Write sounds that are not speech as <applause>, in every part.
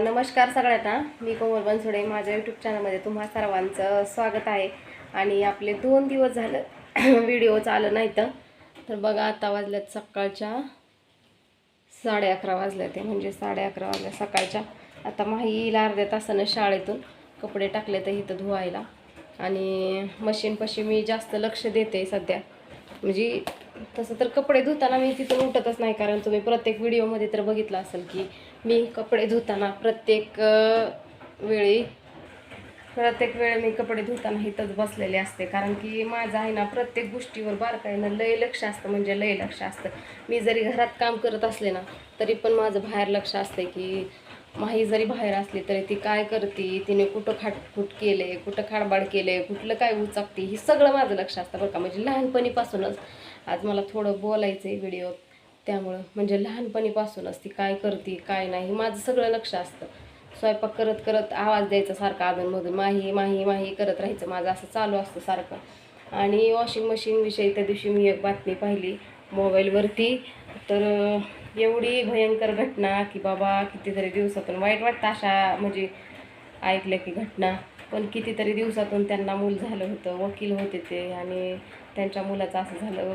नमस्कार सगळ्यांना. मी कोमल बनसोडे. माझ्या यूट्यूब चॅनलमध्ये तुम्हा सर्वांचं स्वागत आहे. आणि आपले दोन दिवस झालं <clears throat> व्हिडिओ चालू नाही तर. बघा आता वाजल्यात सकाळच्या साडे अकरा वाजल्या ते म्हणजे साडे अकरा वाजल्या सकाळच्या. आता माहीला अर्ध्या तासानं शाळेतून कपडे टाकले तर इथं धुवायला. आणि मशीनपाशी मी जास्त लक्ष देते सध्या. म्हणजे तसं तर कपडे धुताना मी तिथून उठतच नाही कारण तुम्ही प्रत्येक व्हिडिओमध्ये तर बघितलं असेल की मी कपडे धुताना प्रत्येक वेळी प्रत्येक वेळी मी कपडे धुताना इथंच बसलेले असते. कारण की माझं आहे ना प्रत्येक गोष्टीवर बारकाईनं लय लक्ष असतं म्हणजे लय लक्ष असतं. मी जरी घरात काम करत असले ना तरी पण माझं बाहेर लक्ष असतं की माही जरी बाहेर असली तरी ती काय करते? तिने कुठं खाटखूट केले कुठं खाडबाड केले कुठलं काय उचाकते हे सगळं माझं लक्ष असतं बरं का. म्हणजे लहानपणीपासूनच आज मला थोडं बोलायचं आहे व्हिडिओ त्यामुळं म्हणजे लहानपणीपासूनच ती काय करते काय नाही हे माझं सगळं लक्ष असतं. स्वयंपाक करत करत आवाज द्यायचा सारखा अधूनमधून माही माही माही करत राहायचं. माझं असं चालू असतं सारखं. आणि वॉशिंग मशीनविषयी त्या दिवशी मी एक बातमी पाहिली. मोबाईलवरती तर एवढी भयंकर घटना की बाबा कितीतरी दिवसातून. वाईट वाटतं अशा म्हणजे ऐकलं की घटना. पण कितीतरी दिवसातून त्यांना मूल झालं होतं वकील होते ते. आणि त्यांच्या मुलाचं असं झालं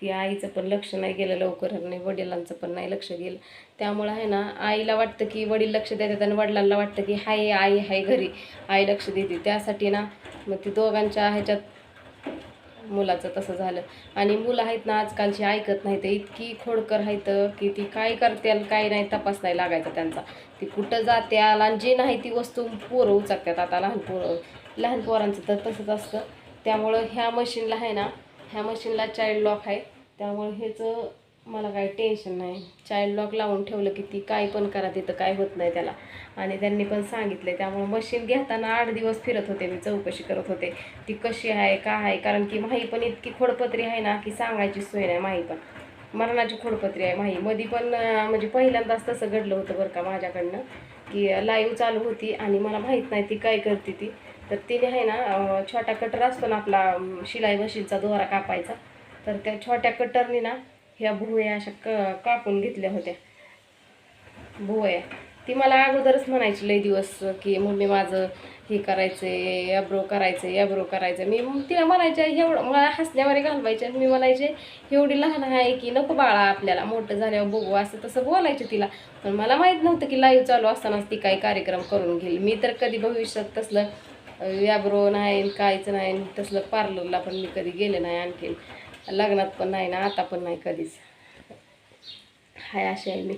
की आईचं पण लक्ष नाही गेलं लवकर आणि वडिलांचं पण नाही लक्ष गेलं. त्यामुळं आहे ना आईला वाटतं की वडील लक्ष देतात आणि वडिलांना वाटतं की हाय आई हाय घरी. आई लक्ष देते. त्यासाठी ना मग ती दोघांच्या ह्याच्यात मुलाचं तसं झालं. आणि मुलं आहेत ना आजकालची ऐकत नाही ते इतकी खोडकर आहेत की ती काय करते काय नाही तपास नाही लागायचा त्यांचा. ती कुठं जाते आणि जी नाही ती वस्तू पोरं उचकतात. आता लहान पोरं लहान पोरांचं तर तसंच असतं. त्यामुळं ह्या मशीनला आहे ना ह्या मशीनला चाइल्ड लॉक आहे. त्यामुळे ह्याचं मला काही टेन्शन नाही. चाइल्ड लॉक लावून ठेवलं की ती काय पण करा तिथं काय होत नाही त्याला. आणि त्यांनी पण सांगितलं त्यामुळे मशीन घेताना आठ दिवस फिरत होते मी चौकशी करत होते. ती कशी आहे का आहे? कारण की माही पण इतकी खोडपत्री आहे ना की सांगायची सोय नाही माही पण. मरणाची खोडपत्री आहे माही. मध्ये पण म्हणजे पहिल्यांदाच तसं घडलं होतं बरं का माझ्याकडनं की लाईव्ह चालू होती आणि मला माहीत नाही ती काय करते ती. तर तिने आहे ना छोटा कटर असतो ना आपला शिलाई मशीनचा दोरा कापायचा. तर त्या छोट्या कटरनी ना ह्या भुवया अशा क कापून घेतल्या होत्या. भुवया. ती मला अगोदरच म्हणायची लई दिवस की मम्मी माझं हे करायचं आहे याब्रो करायचं आहे याब्रो करायचं मी तिला म्हणायचे एवढं मला हसण्यावर घालवायचे आणि मी म्हणायचे एवढी लहान आहे की नको बाळा आपल्याला मोठं झाल्यावर बघू असं तसं बोलायचे तिला. पण मला माहीत नव्हतं की लाईव्ह चालू असतानाच ती काही कार्यक्रम करून घेईल. मी तर कधी भविष्यात तसलं याब्रो नाही कायचं नाही तसलं पार्लरला पण मी कधी गेले नाही आणखीन. लग्नात पण नाही ना आता पण नाही कधीच. हाय अशी आहे मी.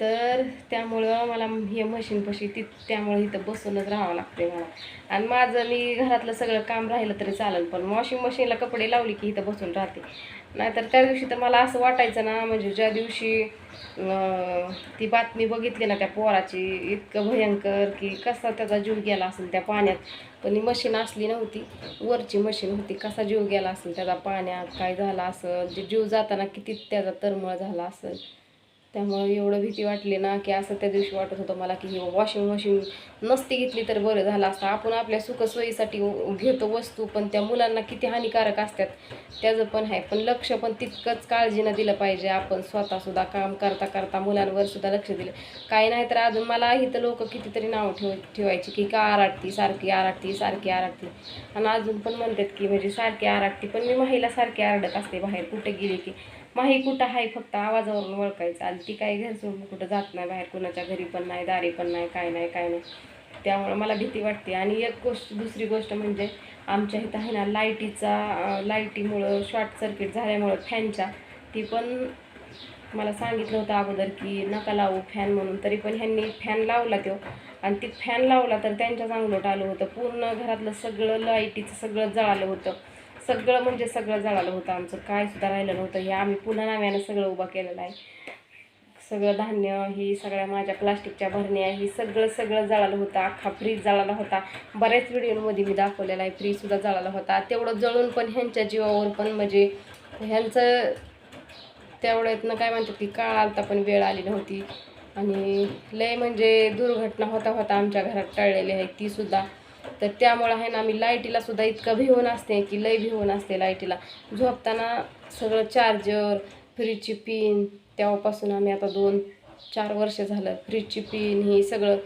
तर त्यामुळं मला हे मशीनपाशी ती त्यामुळे इथं बसूनच राहावं लागते मला. आणि माझं मी घरातलं सगळं काम राहिलं तरी चालेल पण वॉशिंग मशीनला कपडे लावले की इथं बसून राहते. नाहीतर त्या दिवशी तर मला असं वाटायचं ना म्हणजे ज्या दिवशी ती बातमी बघितली ना त्या पोराची इतकं भयंकर की कसा त्याचा जीव गेला असेल त्या पाण्यात. पण ही मशीन असली नव्हती वरची मशीन होती कसा जीव गेला असेल त्याचा पाण्यात काय झाला असेल जे जीव जाताना किती त्याचा तरमळ झाला असेल. त्यामुळे एवढं भीती वाटली ना की असं त्या दिवशी वाटत होतं मला की ही वॉशिंग मशीन नसती घेतली तर बरं झालं असतं. आपण आपल्या सुखसोयीसाठी घेतो वस्तू पण त्या मुलांना किती हानिकारक असतात त्याचं पण आहे. पण लक्ष पण तितकंच काळजीनं दिलं पाहिजे आपण. स्वतःसुद्धा काम करता करता मुलांवर सुद्धा लक्ष दिलं. काही नाही तर अजून मला इथं लोक कितीतरी नाव ठेव ठेवायची की का आराटती सारखी आराटती सारखी आराटती आणि अजून पण म्हणतात की म्हणजे सारखी आराटती पण मी महिला सारखी आरडत असते बाहेर कुठे गेली की. माही कुठं आहे फक्त आवाजावरून ओळखायचं. आणि ती काही घर सोडून कुठं जात नाही बाहेर कुणाच्या घरी पण नाही दारी पण नाही काय नाही काय नाही. त्यामुळं मला भीती वाटते. आणि एक गोष्ट दुसरी गोष्ट म्हणजे आमच्या इथं आहे ना लाईटीचा लाईटीमुळं शॉर्ट सर्किट झाल्यामुळं फॅनच्या ती पण मला सांगितलं होतं अगोदर की नका लावू फॅन म्हणून. तरी पण ह्यांनी फॅन लावला तो आणि ती फॅन लावला तर त्यांच्या चांगलं आलं होतं. पूर्ण घरातलं सगळं लाईटीचं सगळं जळालं होतं. सगळं म्हणजे सगळं जळालं होतं आमचं. काय सुद्धा राहिलं नव्हतं. हे आम्ही पुन्हा नव्यानं सगळं उभं केलेलं आहे. सगळं धान्य ही सगळ्या माझ्या प्लास्टिकच्या भरण्या ही सगळं सगळं जळालं होतं. अख्खा फ्रीज जळाला होता. बऱ्याच व्हिडिओमध्ये मी दाखवलेला आहे. फ्रीजसुद्धा जळाला होता. तेवढं जळून पण ह्यांच्या जीवावर पण म्हणजे ह्यांचं तेवढ्यातनं काय म्हणतात की काळ आलता पण वेळ आली नव्हती. आणि लय म्हणजे दुर्घटना होता होता आमच्या घरात टळलेली आहे तीसुद्धा तर त्यामुळं आहे ना मी लाईटीला सुद्धा इतकं भिवून असते की लय भिवून असते लाईटीला. झोपताना सगळं चार्जर फ्रीजची पिन तेव्हापासून आम्ही आता दोन चार वर्ष झालं फ्रीजची पिन ही सगळं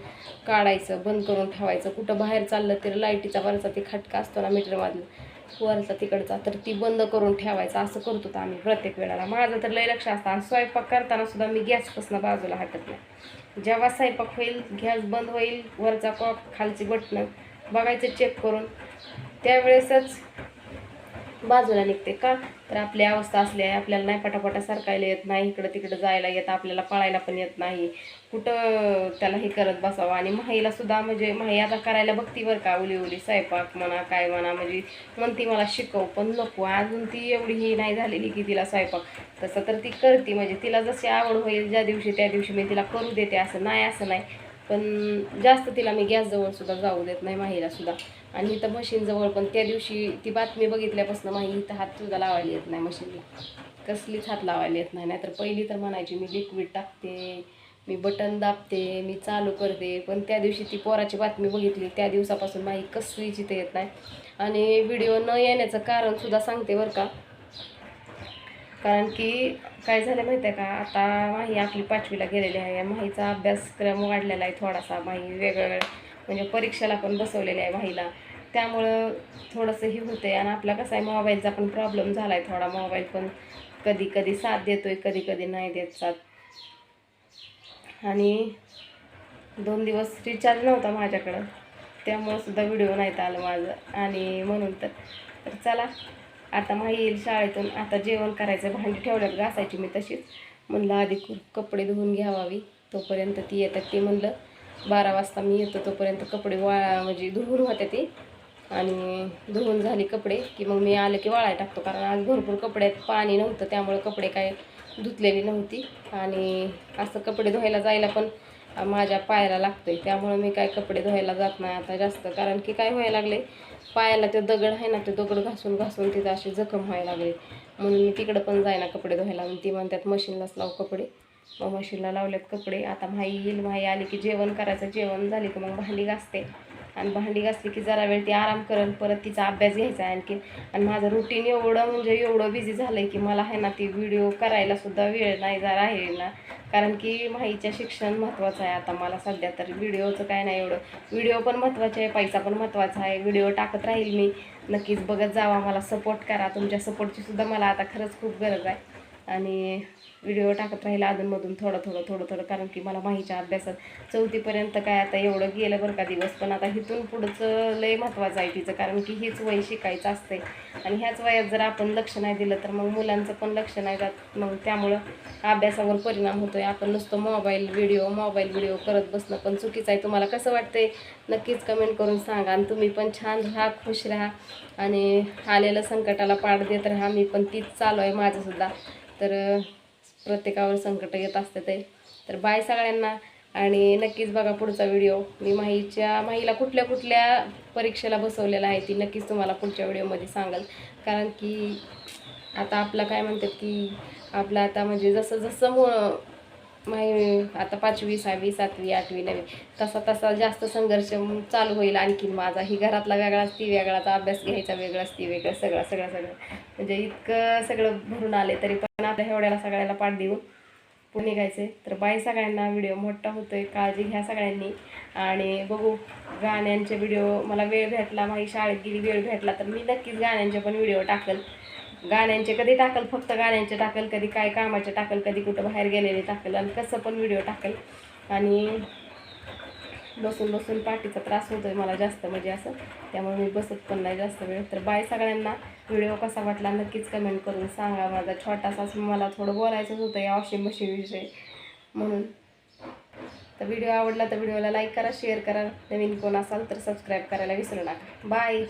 काढायचं बंद करून ठेवायचं. कुठं बाहेर चाललं तर लाईटीचा वरचा ते खटका असतो ना मीटरमधला वरचा तिकडचा तर ती बंद करून ठेवायचं. असं करतो होतो आम्ही प्रत्येक वेळेला. माझं तर लय लक्ष असतं. आणि स्वयंपाक करताना सुद्धा मी गॅसपासून बाजूला हटत नाही. जेव्हा स्वयंपाक होईल गॅस बंद होईल वरचा कॉप खालची बटणं बघायचं चेक करून. त्यावेळेसच बाजूला निघते का? तर आपली अवस्था असली आहे आपल्याला नाही पटापटा सरकायला येत नाही इकडं तिकडं जायला येत आपल्याला पळायला पण येत नाही. कुठं त्याला हे करत बसावं? आणि माहीला सुद्धा म्हणजे माही आता करायला बघती बरं का उली उली स्वयंपाक म्हणा काय म्हणा म्हणजे म्हणती मला शिकव पण नको. अजून ती एवढी ही नाही झालेली की तिला स्वयंपाक. तसं तर ती करते म्हणजे तिला जशी आवड होईल ज्या दिवशी त्या दिवशी मी तिला करू देते असं नाही असं नाही. पण जास्त तिला मी गॅसजवळसुद्धा जाऊ देत नाही माहीलासुद्धा आणि इथं मशीनजवळ पण त्या दिवशी ती बातमी बघितल्यापासून माही इथं हात सुद्धा लावायला येत नाही मशीनला कसलीच हात लावायला येत नाही. नाहीतर पहिली तर म्हणायची मी लिक्विड टाकते मी बटन दाबते मी चालू करते. पण त्या दिवशी ती पोराची बातमी बघितली त्या दिवसापासून माही कसलीच इथं येत नाही. आणि व्हिडिओ न येण्याचं कारण सुद्धा सांगते बरं का कारण की काय झालं माहिती आहे का? आता माही आपली पाचवीला गेलेली आहे. माहीचा अभ्यासक्रम वाढलेला आहे थोडासा. माही वेगवेगळ्या म्हणजे परीक्षेला पण बसवलेली आहे माहीला. त्यामुळं थोडंसं हे होतं आहे आणि आपला कसं आहे मोबाईलचा पण प्रॉब्लेम झाला आहे थोडा. मोबाईल पण कधी कधी साथ देतो आहे कधी कधी नाही देत साथ. आणि दोन दिवस रिचार्ज नव्हता माझ्याकडं. त्यामुळं सुद्धा व्हिडिओ नाही आलं माझं. आणि म्हणून तर चला. आता माही येईल शाळेतून. आता जेवण करायचं भांडी ठेवल्यात घासायची मी तशीच. म्हणलं आधी कपडे धुवून घ्यावावी. तोपर्यंत ती येतात. ते म्हणलं बारा वाजता मी येतो. तोपर्यंत कपडे वाळा म्हणजे धुवून होते ते. आणि धुवून झाली कपडे की मग मी आलं की वाळाय टाकतो. कारण आज भरपूर कपड्यात पाणी नव्हतं. त्यामुळे कपडे काय धुतलेली नव्हती. आणि असं कपडे धुवायला जायला पण माझ्या पायाला लागतोय. त्यामुळे मी काय कपडे धुवायला जात नाही आता जास्त. कारण की काय व्हायला लागले पायाला ते दगड आहे ना ते दगड घासून घासून तिथं अशी जखम व्हायला लागली. म्हणून मी तिकडं पण जाईना कपडे धुवायला. आणि ती म्हणतात मशीनलाच लाव कपडे. मग मशीनला लावलेत कपडे. आता माई येईल माई आली की जेवण करायचं. जेवण झाली की मग भांडी घासते. आणि भांडी घासली की जरा वेळ ती आराम करेल परत तिचा अभ्यास घ्यायचा आणखी आणि माझं रुटीन एवढं म्हणजे एवढं बिझी झालं आहे की मला आहे ना ती व्हिडिओ करायला सुद्धा वेळ नाही जा राहील ना. कारण की माहीच्या शिक्षण महत्त्वाचं आहे आता मला सध्या तर. व्हिडिओचं काय नाही एवढं. व्हिडिओ पण महत्त्वाचे आहे पैसा पण महत्त्वाचा आहे. व्हिडिओ टाकत राहील मी. नक्कीच बघत जावा मला सपोर्ट करा. तुमच्या सपोर्टची सुद्धा मला आता खरंच खूप गरज आहे. आणि व्हिडिओ टाकत राहिला अधूनमधून थोडं थोडं थोडं थोडं कारण की मला माहीच्या अभ्यासात चौथीपर्यंत काय आता एवढं गेलं बरं का दिवस. पण आता इथून पुढचं लय महत्त्वाचं आहे तिचं कारण की हीच वय शिकायचं असते आणि ह्याच वयात जर आपण लक्ष नाही दिलं तर मग मुलांचं पण लक्ष नाही जात. मग त्यामुळं अभ्यासावर परिणाम होतो आहे आपण नुसतं मोबाईल व्हिडिओ मोबाईल व्हिडिओ करत बसणं पण चुकीचं आहे. तुम्हाला कसं वाटतंय? नक्कीच कमेंट करून सांगा आणि तुम्ही पण छान राहा खुश राहा आणि आलेलं संकटाला पाठ देत राहा. मी पण तीच चालू आहे माझंसुद्धा. तर प्रत्येकावर संकट येत असते ते. तर बाय सगळ्यांना. आणि नक्कीच बघा पुढचा व्हिडिओ मी माहीच्या माहीला कुठल्या कुठल्या परीक्षेला बसवलेला आहे ती नक्कीच तुम्हाला पुढच्या व्हिडिओमध्ये सांगाल. कारण की आता आपलं काय म्हणतात की आपलं आता म्हणजे जसं जसं मु माही आता पाचवी सहावी सातवी आठवी नववी तसा तसा जास्त संघर्ष चालू होईल आणखीन माझा. ही घरातला वेगळाच ती वेगळाच अभ्यास घ्यायचा वेगळाच ती वेगळं सगळं सगळं सगळं. म्हणजे इतकं सगळं भरून आले तरी पण आता एवढ्याला सगळ्याला पाठ देऊन पुढे निघायचे तर बाय सगळ्यांना व्हिडिओ मोठा होतो आहे काळजी घ्या सगळ्यांनी. आणि बघू गाण्यांचे व्हिडिओ मला वेळ भेटला माझी शाळेत गेली वेळ भेटला तर मी नक्कीच गाण्यांचे पण व्हिडिओ टाकल. गाण्यांचे कधी टाकल फक्त गाण्यांचे टाकल कधी काय कामाचे टाकल कधी कुठं बाहेर गेलेले टाकल आणि कसं पण व्हिडिओ टाकल. आणि बसून बसून पाठीचा त्रास होतो आहे मला जास्त म्हणजे असं. त्यामुळे मी बसत पण नाही जास्त वेळ. तर बाय सगळ्यांना. व्हिडिओ कसा वाटला नक्कीच कमेंट करून सांगा माझा. छोटासा मला थोडं बोलायचंच होतं या वॉशिंग मशीनविषयी म्हणून. तर व्हिडिओ आवडला तर व्हिडिओला लाईक करा शेअर करा. नवीन कोण असाल तर सबस्क्राईब करायला विसरू नका. बाय